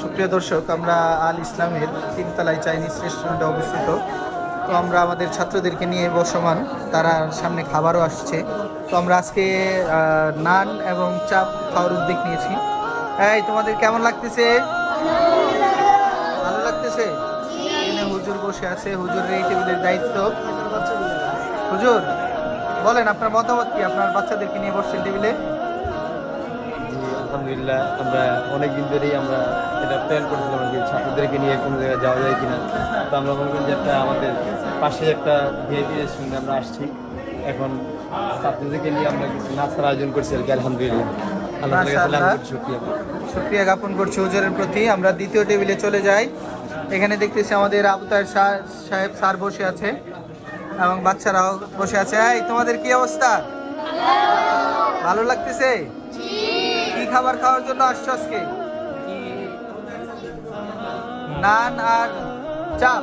সুপ্রিয় দর্শক, আমরা আল ইসলামের তিনতলায় চাইনিজ রেস্টুরেন্টে অবস্থিত। তো আমরা আমাদের ছাত্রদেরকে নিয়ে বসমান তারা সামনে খাবারও আসছে। তো আমরা আজকে নান এবং চাপ খাওয়ার উদ্যোগ নিয়েছি। এই, তোমাদের কেমন লাগতেছে? ভালো লাগতেছে? এখানে হুজুর বসে আছে। হুজুরের এই টেবিলের দায়িত্ব। হুজুর, বলেন, আপনার মতামত কি? আপনার বাচ্চাদেরকে নিয়ে বসছেন টেবিলে? আলহামদুলিল্লাহ আমরা অনেক দিন ধরেই আমরা এটা প্ল্যান করছিলাম যে ছাত্রদেরকে নিয়ে কোনো জায়গায় যাওয়া যায় কিনা। তো আমরা মনে করি যে একটা আমাদের পাশে একটা ভিআইপি রেস্টুরেন্টে আমরা আসছি। এখন ছাত্রদেরকে নিয়ে আমরা কিছু নাস্তার আয়োজন করছি আর কি আলহামদুলিল্লাহ। শুকরিয়া। সুপ্রিয়া জ্ঞাপন করছি হুজুরের প্রতি। আমরা দ্বিতীয় টেবিলে চলে যাই। এখানে দেখতেছি আমাদের আবতার সাহেব স্যার বসে আছে এবং বাচ্চারাও বসে আছে। এই তোমাদের কি অবস্থা? ভালো লাগতেছে? কি খাবার খাওয়ার জন্য আসছো আজকে। নান আর চাপ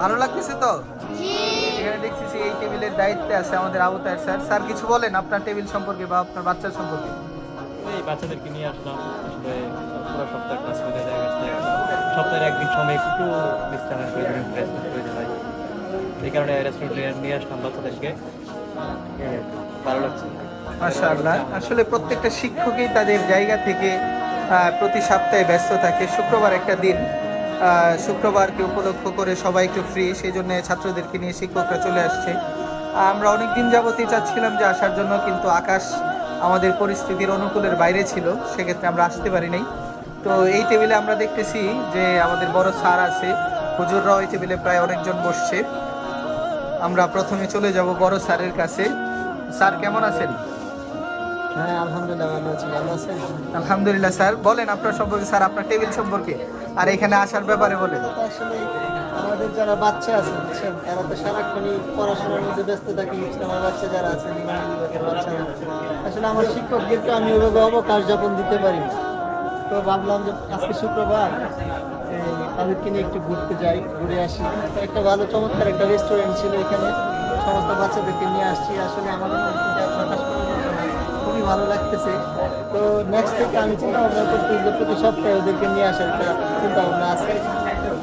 ভালো লাগতেছে তো? এখানে দেখতেছি এই টেবিলের দায়িত্বে আছে আমাদের আবতার স্যার। স্যার কিছু বলেন আপনার টেবিল সম্পর্কে বা আপনার বাচ্চার সম্পর্কে? এই বাচ্চাদেরকে নিয়ে আসলাম। সপ্তাহের একদিন সময় একটু বিশ্রামের প্রয়োজন এই কারণে রেস্টুরেন্টে নিয়ে আসলাম বাচ্চাদেরকে। ভালো লাগছে। মাশাআল্লাহ। আসলে প্রত্যেকটা শিক্ষকই তাদের জায়গা থেকে প্রতি সপ্তাহে ব্যস্ত থাকে। শুক্রবার একটা দিন শুক্রবারকে উপলক্ষ করে সবাই একটু ফ্রি সেই জন্য ছাত্রদেরকে নিয়ে শিক্ষকরা চলে আসছে। আমরা অনেক দিন যাবতই চাচ্ছিলাম যে আসার জন্য, কিন্তু আকাশ আমাদের পরিস্থিতির অনুকূলের বাইরে ছিল, সেক্ষেত্রে আমরা আসতে পারি নাই। তো এই টেবিলে আমরা দেখতেছি যে আমাদের বড় স্যার আছে, হুজুররাও এই টেবিলে প্রায় অনেকজন বসছে। আমরা প্রথমে চলে যাব বড় স্যারের কাছে। স্যার, কেমন আছেন? হ্যাঁ আলহামদুলিল্লাহ ভালো আছি। ভালো আছেন? আলহামদুলিল্লাহ স্যার। বলেন আপনার সম্পর্কে। স্যার আপনার টেবিল সম্পর্কে আর এখানে আসার ব্যাপারে বলেন। আসলে আমাদের যারা বাচ্চা আছে বুঝছেন এরা তো সারাক্ষণই পড়াশোনার মধ্যে ব্যস্ত থাকে আমার বাচ্চা যারা আছে বাচ্চারা আসলে আমার শিক্ষকদেরকে আমি ওইভাবে অবকাশ যাপন দিতে পারি তো ভাবলাম যে আজকে শুক্রবার তাদেরকে নিয়ে একটু ঘুরতে যাই ঘুরে আসি। একটা ভালো চমৎকার একটা রেস্টুরেন্ট ছিল এখানে। সমস্ত বাচ্চাদেরকে নিয়ে আসছি। আসলে আমাদের ভালো লাগতেছে। তো নেক্সট থেকে আমি চিন্তা ভাবনা করছি যে প্রতি সপ্তাহে ওদেরকে নিয়ে আসার একটা চিন্তা ভাবনা আছে।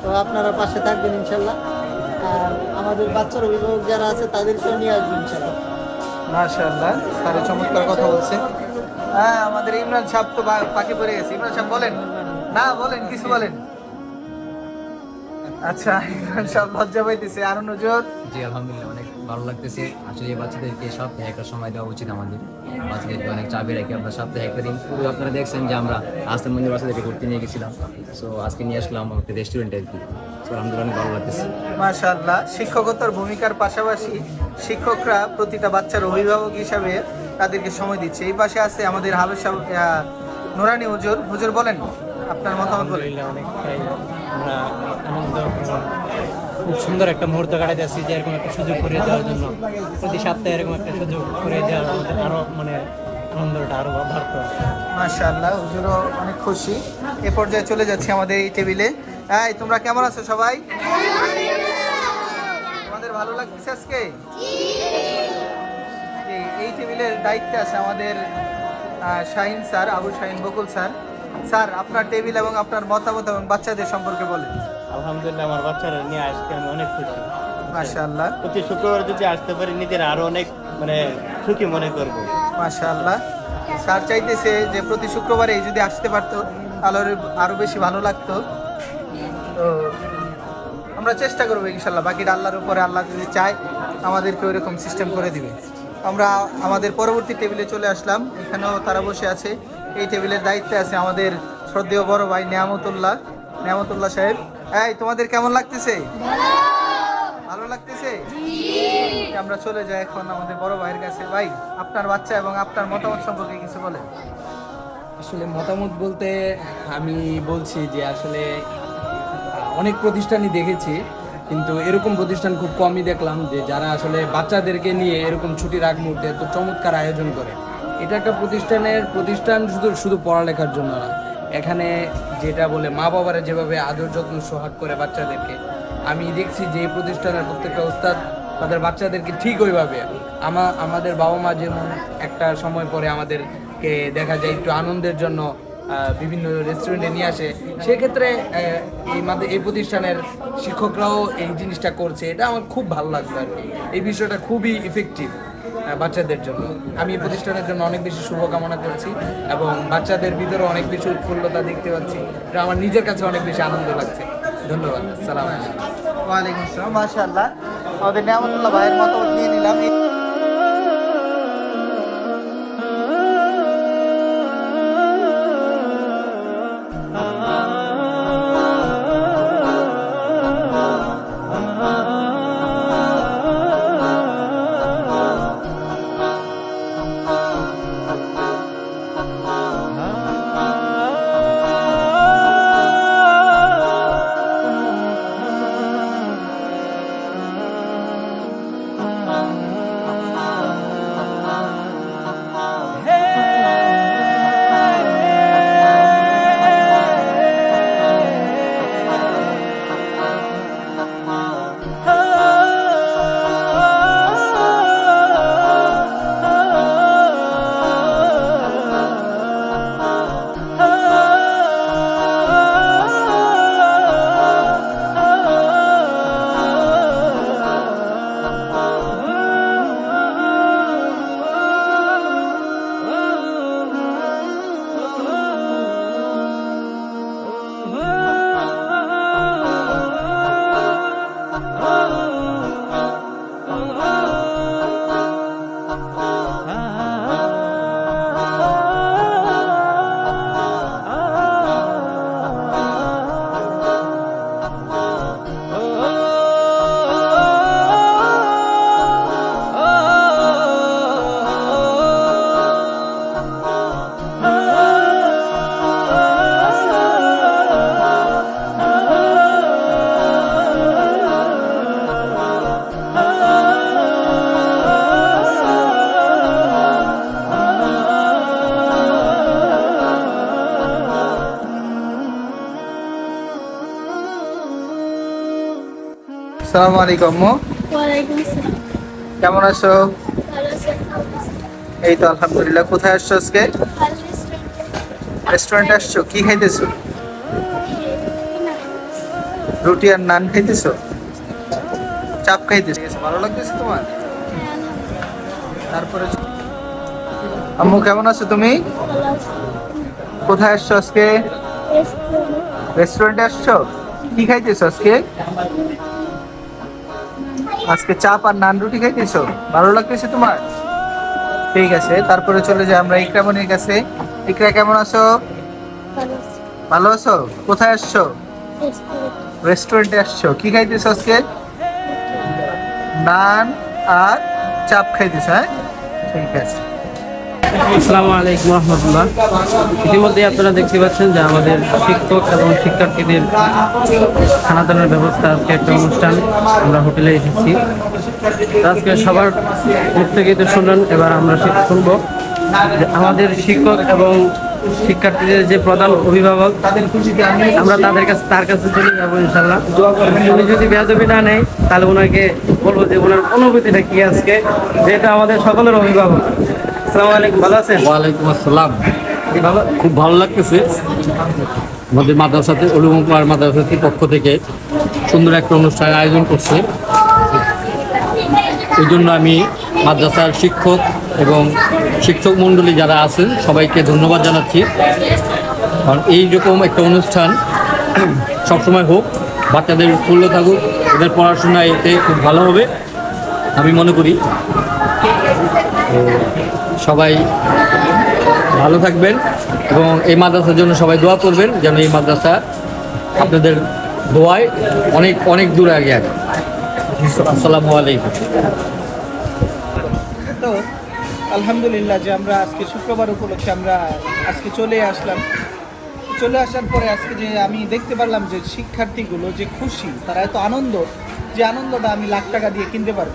তো আপনারা পাশে থাকবেন ইনশাল্লাহ। আর আমাদের বাচ্চার অভিভাবক যারা আছে তাদেরকেও নিয়ে আসবেন ইনশাল্লাহ। চমৎকার কথা বলছেন হ্যাঁ আমাদের ইমরান সাহেব তো পাকে পড়ে গেছে। ইমরান সাহেব বলেন। না বলেন কিছু বলেন। আচ্ছা ইমরান সাহেব লজ্জা পাইতেছে। আর নজর। জি আলহামদুলিল্লাহ অনেক ভালো লাগতেছে। আসলে এই বাচ্চাদেরকে সপ্তাহে একটা সময় দেওয়া উচিত আমাদের। বাচ্চাদেরকে অনেক চাপে রেখে আমরা সপ্তাহে একটা দিন পুরো আপনারা দেখছেন যে আমরা আস্তার মন্দির বাচ্চাদেরকে ঘুরতে নিয়ে গেছিলাম। সো আজকে নিয়ে আসলাম একটা রেস্টুরেন্টে আর কি। সো আলহামদুলিল্লাহ অনেক ভালো লাগতেছে। মাশাআল্লাহ শিক্ষকতার ভূমিকার পাশাপাশি শিক্ষকরা প্রতিটা বাচ্চার অভিভাবক হিসাবে তাদেরকে সময় দিচ্ছে। এই পাশে আছে আমাদের হাবেশ নুরানি হুজুর। হুজুর বলেন আপনার মতামত বলেন। আমরা আনন্দ খুব সুন্দর একটা মুহূর্ত কাটাতে আসছি যে এরকম একটা সুযোগ করে দেওয়ার জন্য। প্রতি সপ্তাহে এরকম একটা সুযোগ করে দেওয়ার আমাদের আরও মানে আনন্দটা আরও বাড়তো। মাশাআল্লাহ, হুজুরও অনেক খুশি। এ পর্যায়ে চলে যাচ্ছি আমাদের এই টেবিলে। এই, তোমরা কেমন আছো সবাই? তোমাদের ভালো লাগতেছে আজকে? এই টেবিলের দায়িত্বে আছে আমাদের Shahin sir Abu Shahin Bakul sir. Sir, আপনার টেবিল এবং আপনার মতামত এবং বাচ্চাদের সম্পর্কে বলেন। আলহামদুলিল্লাহ আমার বাচ্চারা নিয়ে আসতে আমি অনেক খুশি। মাশাআল্লাহ। প্রতি শুক্রবার যদি আসতে পারি নিজের আরও অনেক মানে সুখী মনে করব। মাশাআল্লাহ। স্যার চাইতেছে যে প্রতি শুক্রবারে যদি আসতে পারতো তাহলে আরো- আরও বেশি ভালো লাগতো। তো আমরা চেষ্টা করব ইনশাল্লাহ বাকিটা আল্লাহর উপরে আল্লাহ যদি চায় আমাদেরকে ওইরকম সিস্টেম করে দিবে। আমরা আমাদের পরবর্তী টেবিলে চলে আসলাম। এখানেও তারা বসে আছে। এই টেবিলের দায়িত্বে আছে আমাদের শ্রদ্ধেয় বড় ভাই নিয়ামতুল্লাহ নিয়ামতুল্লাহ সাহেব। এই তোমাদের কেমন লাগতেছে? ভালো। লাগতেছে? আমরা চলে যাই এখন আমাদের বড় ভাইয়ের কাছে। ভাই আপনার বাচ্চা এবং আপনার মতামত সম্পর্কে কিছু বলেন। আসলে মতামত বলতে আমি বলছি যে আসলে অনেক প্রতিষ্ঠানই দেখেছি কিন্তু এরকম প্রতিষ্ঠান খুব কমই দেখলাম যে যারা আসলে বাচ্চাদেরকে নিয়ে এরকম ছুটির আগ মুহূর্তে তো চমৎকার আয়োজন করে। এটা একটা প্রতিষ্ঠানের প্রতিষ্ঠান শুধু শুধু পড়ালেখার জন্য না। এখানে যেটা বলে মা বাবারা যেভাবে আদর যত্ন সোহাগ করে বাচ্চাদেরকে, আমি দেখছি যে প্রতিষ্ঠানের প্রত্যেকটা ওস্তাদ তাদের বাচ্চাদেরকে ঠিক ওইভাবে, আমা, আমাদের বাবা মা যেমন একটা সময় পরে আমাদেরকে দেখা যায় একটু আনন্দের জন্য বিভিন্ন রেস্টুরেন্টে নিয়ে আসে, সেক্ষেত্রে এই এই প্রতিষ্ঠানের শিক্ষকরাও এই জিনিসটা করছে, এটা আমার খুব ভালো লাগল আর কি। এই বিষয়টা খুবই ইফেক্টিভ বাচ্চাদের জন্য। আমি এই প্রতিষ্ঠানের জন্য অনেক বেশি শুভকামনা করছি এবং বাচ্চাদের ভিতরে অনেক বেশি উৎফুল্লতা দেখতে পাচ্ছি। এটা আমার নিজের কাছে অনেক বেশি আনন্দ লাগছে। ধন্যবাদ। সালাম আলাইকুম। ওয়ালাইকুম আসসালাম। মাশাআল্লাহ। আমাদের নিয়ামতুল্লাহ ভাইয়ের মতো নিয়ে নিলাম। আসসালামু আলাইকুম আম্মু। কেমন আছো? এই তো আলহামদুলিল্লাহ। কোথায় আসছো আজকে? রেস্টুরেন্ট আসছো? কি খাইতেছো? রুটি আর নান খাইতেছো? চাপ খাইতেছো। ভালো লাগতেছে তোমার? তারপরে আম্মু কেমন আছো তুমি? কোথায় আসছো আজকে? রেস্টুরেন্টে আসছো? কি খাইতেছো আজকে? আজকে চাপ আর নান রুটি খাইতেছো? ভালো লাগতেছে তোমার? ঠিক আছে, তারপরে চলে যাই আমরা ইকরামনির কাছে। ইকরা, কেমন আছো? ভালো আছো? কোথায় আসছো? রেস্টুরেন্টে আসছো। কি খাইতেছো আজকে? নান আর চাপ খাইতেছো হ্যাঁ? ঠিক আছে। আসসালামু আলাইকুম রহমতুল্লাহ। ইতিমধ্যে আপনারা দেখতে পাচ্ছেন যে আমাদের শিক্ষক এবং শিক্ষার্থীদের খানা দানার ব্যবস্থা আজকে একটা অনুষ্ঠান। আমরা হোটেলে এসেছি। আজকে সবার মুখ থেকে তো শুনলেন, এবার আমরা শুনব। আমাদের শিক্ষক এবং শিক্ষার্থীদের যে প্রধান অভিভাবক, আমরা তাদের কাছে তার কাছে চলে যাব ইনশাল্লাহ উনি যদি বেয়াদবি না নেয়, তাহলে ওনাকে বলব যে ওনার অনুভূতিটা কি আজকে? যেটা আমাদের সকলের অভিভাবক। আসসালামু খুব ভালো লাগতেছে। আমাদের মাদ্রাসাতে, উলুম কুমার মাদ্রাসাতির পক্ষ থেকে সুন্দর একটা অনুষ্ঠান আয়োজন করছে। এই জন্য আমি মাদ্রাসার শিক্ষক এবং শিক্ষক মণ্ডলী যারা আছেন, সবাইকে ধন্যবাদ জানাচ্ছি। কারণ এইরকম একটা অনুষ্ঠান সবসময় হোক, বাচ্চাদের উৎফুল্ল থাকুক, ওদের পড়াশোনা এতে খুব ভালো হবে। আমি মনে করি সবাই ভালো থাকবেন এবং এই মাদ্রাসার জন্য সবাই দোয়া করবেন যেন এই মাদ্রাসা আপনাদের দোয়ায় অনেক অনেক দূরে আগে আগে। আসসালামু আলাইকুম। তো আলহামদুলিল্লাহ যে আমরা আজকে শুক্রবার উপলক্ষে আমরা আজকে চলে আসলাম। চলে আসার পরে আজকে যে আমি দেখতে পারলাম যে শিক্ষার্থীগুলো যে খুশি, তারা এত আনন্দ, যে আনন্দটা আমি লাখ টাকা দিয়ে কিনতে পারব।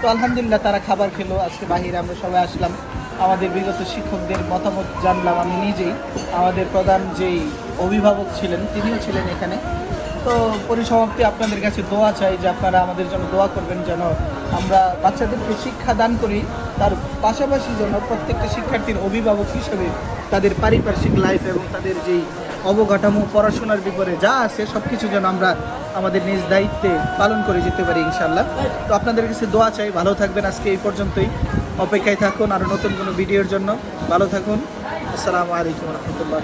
তো আলহামদুলিল্লাহ তারা খাবার খেলো, আজকে বাহিরে আমরা সবাই আসলাম। আমাদের বিগত শিক্ষকদের মতামত জানলাম আমি নিজেই। আমাদের প্রধান যেই অভিভাবক ছিলেন, তিনিও ছিলেন এখানে। তো পরিসমাপ্তি আপনাদের কাছে দোয়া চাই যে আপনারা আমাদের জন্য দোয়া করবেন যেন আমরা বাচ্চাদেরকে শিক্ষা দান করি, তার পাশাপাশি যেন প্রত্যেকটা শিক্ষার্থীর অভিভাবক হিসেবে তাদের পারিপার্শ্বিক লাইফ এবং তাদের যেই অবকাঠামো, পড়াশোনার বিপরে যা আছে সব কিছু যেন আমরা আমাদের নিজ দায়িত্বে পালন করে যেতে পারি ইনশাল্লাহ তো আপনাদের কাছে দোয়া চাই, ভালো থাকবেন আজকে এই পর্যন্তই। অপেক্ষায় থাকুন আরও নতুন কোনো ভিডিওর জন্য। ভালো থাকুন। আসসালামু আলাইকুম রহমতুল্লাহ